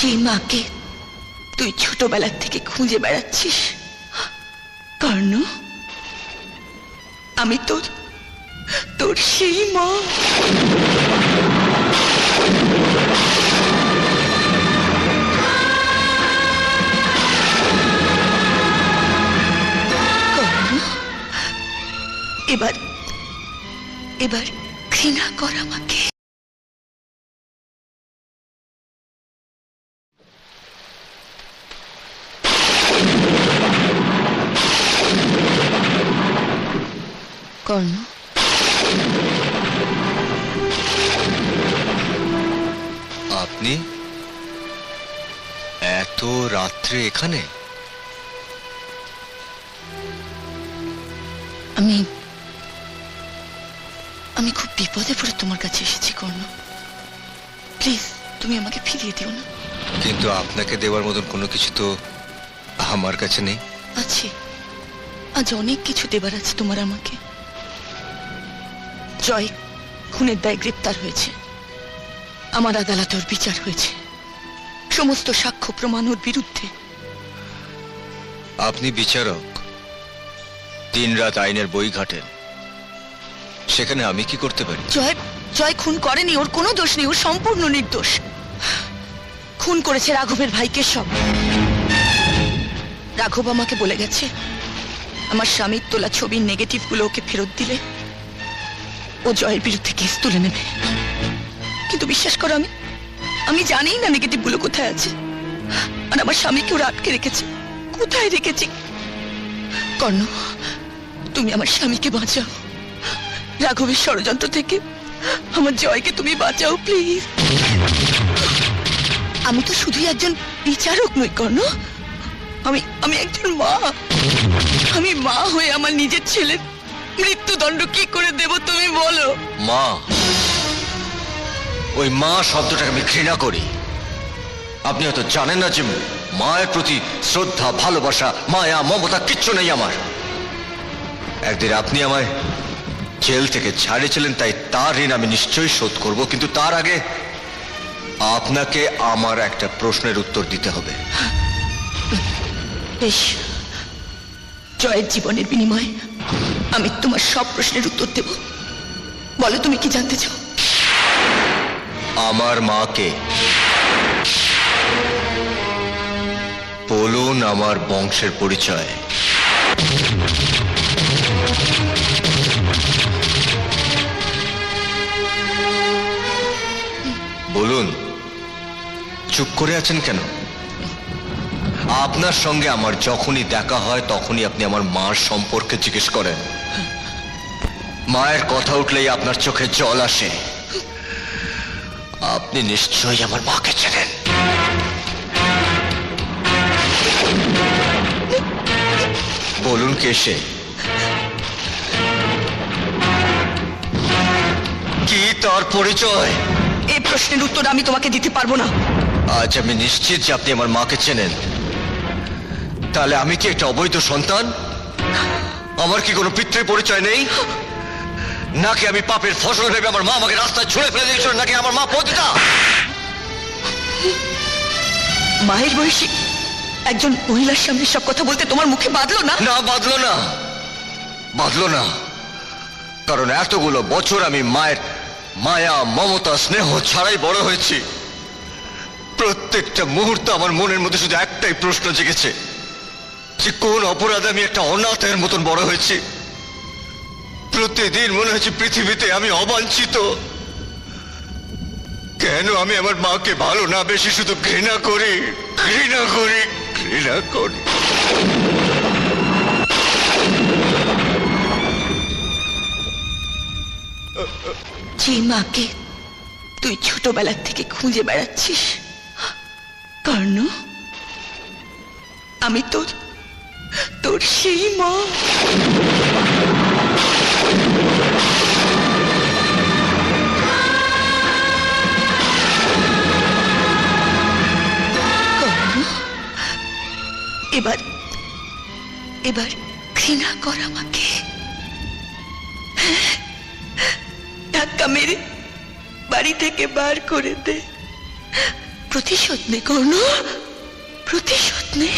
যে মাকে তুই ছোটবেলার থেকে খুঁজে বেড়াচ্ছিস, কর্ণ, আমি তোর তোর সেই মা। এবার এবার ঘৃণা কর আমাকে। কর্ণ আপনি? এত রাত্রে এখানে? আমি আমি খুব বিপদে পড়ে তোমার কাছে এসেছি কর্ণ। প্লিজ তুমি আমাকে ফিরিয়ে দিও না। কিন্তু আপনাকে দেওয়ার মতন কোনো কিছু তো আমার কাছে নেই। আছে। আজ অনেক কিছু দেবার আছে তোমার আমাকে। জয় খুনের দায় গ্রেপ্তার হয়েছে। আমার আদালতে ওর বিচার হয়েছে। সমস্ত সাক্ষ্য প্রমাণ ওর বিরুদ্ধে। আপনি বিচারক দিনরাত আইনের বই ঘাটেন। সেখানে আমি কি করতে পারি? জয় জয় খুন করেনি ওর কোনো দোষ নেই ওর সম্পূর্ণ নির্দোষ। খুন করেছে রাঘবের ভাইকে সব রাঘব আমাকে বলে গেছে আমার স্বামীর তোলা ছবির নেগেটিভগুলো ওকে ফেরত দিলে। ও জয়ের বিরুদ্ধে কেস তুলে নেবে। কিন্তু বিশ্বাস করো আমি আমি জানি না নেগেটিভগুলো কোথায় আছে। আর আমার স্বামীকে ওরা আটকে রেখেছে। কোথায় রেখেছি? কর্ণ, তুমি আমার স্বামীকে বাঁচাও। রাঘবের ষড়যন্ত্র থেকে আমার জয়কে তুমি বাঁচাও, প্লিজ। আমি তো শুধুই একজন বিচারক নই, কর্ণ। আমি আমি একজন মা। আমি মা হয়ে আমার নিজের ছেলের মৃত্যুদণ্ড কি করে দেব তুমি বলো? মা ওই মা শব্দটাকে আমি ঘৃণা করি। আপনি হয়তো জানেন না যে মায়ের প্রতি শ্রদ্ধা ভালোবাসা মায়া মমতা কিচ্ছু নেই আমার। একদিন আপনি আমায় জেল থেকে ছাড়িয়েছিলেন তাই তার ঋণ আমি নিশ্চয়ই শোধ করব কিন্তু তার আগে আপনাকে আমার একটা প্রশ্নের উত্তর দিতে হবে। বেশ জয়ের জীবনের বিনিময়ে আমি তোমার সব প্রশ্নের উত্তর দেব। বলো, তুমি কি জানতে চাও? আমার মাকে। বলুন আমার বংশের পরিচয়। বলুন, চুপ করে আছেন কেন? আপনার সঙ্গে আমার যখনই দেখা হয়, তখনই আপনি আমার মার সম্পর্কে জিজ্ঞেস করেন। মায়ের কথা উঠলেই আপনার চোখে জল আসে। আপনি নিশ্চয়ই আমার মাকে চেনেন। বলুন কে সে? কি তার পরিচয়? এই প্রশ্নের উত্তর আমি তোমাকে দিতে পারব না। আজ আমি নিশ্চিত যে আপনি আমার মাকে চেনেন। তাহলে আমি কি একটা অবৈধ সন্তান? আমার কি কোনো পিতৃ পরিচয় নেই? নাকি আমি পাপের ফসল ভেবে আমার মা আমাকে রাস্তায় ছুঁড়ে ফেলে দিয়েছিল নাকি আমার মা পতিতা? মায়ের বয়সী একজন মহিলার সামনে সব কথা বলতে তোমার মুখে বাঁধলো না? না বাঁধলো না। বাঁধলো না। কারণ এতগুলো বছর আমি মায়ের মায়া মমতা স্নেহ ছাড়াই বড় হয়েছি। প্রত্যেকটা মুহূর্ত আমার মনের মধ্যে শুধু একটাই প্রশ্ন জেগেছে যে কোন অপরাধে আমি একটা অনাথের মতন বড় হয়েছি? প্রতিদিন মনে হচ্ছে পৃথিবীতে আমি অবাঞ্ছিত। কেন আমি আমার মাকে ভালো না বেশি শুধু ঘৃণা করি ঘৃণা করি ঘৃণা করি। যে মাকে তুই ছোটবেলার থেকে খুঁজে বেড়াচ্ছিস, কর্ণ, আমি তোর তোর সেই মা। এবার এবার ঘৃণা কর আমাকে। ধাক্কা মেরে বাড়ি থেকে বার করে দে। প্রতিশোধ নে, কর্ণ। প্রতিশোধ নে।